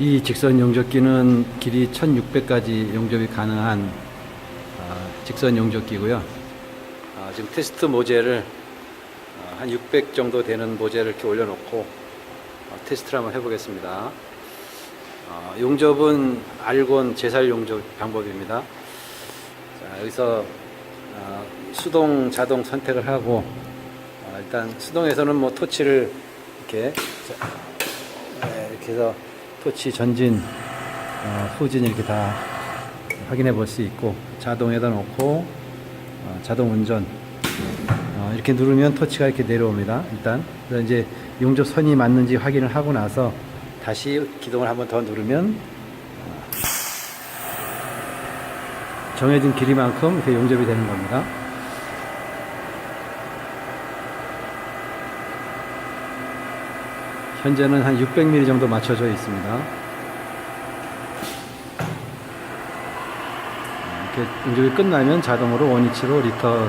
이 직선 용접기는 길이 1600까지 용접이 가능한 아, 직선 용접기고요. 아, 지금 테스트 모재를 아, 한600 정도 되는 모재를 이렇게 올려놓고 어, 테스트를 한번 해보겠습니다. 어, 용접은 알곤 제살 용접 방법입니다. 자, 여기서 어, 수동, 자동 선택을 하고 어, 일단 수동에서는 뭐 토치를 이렇게 자, 네, 이렇게 해서 토치 전진, 어, 후진 이렇게 다 확인해 볼 수 있고 자동에다 놓고 어, 자동 운전 어, 이렇게 누르면 토치가 이렇게 내려옵니다. 일단 그래서 이제 용접 선이 맞는지 확인을 하고 나서 다시 기동을 한번 더 누르면 어, 정해진 길이만큼 이렇게 용접이 되는 겁니다. 현재는 한 600mm 정도 맞춰져 있습니다. 이렇게 용접이 끝나면 자동으로 원위치로 리턴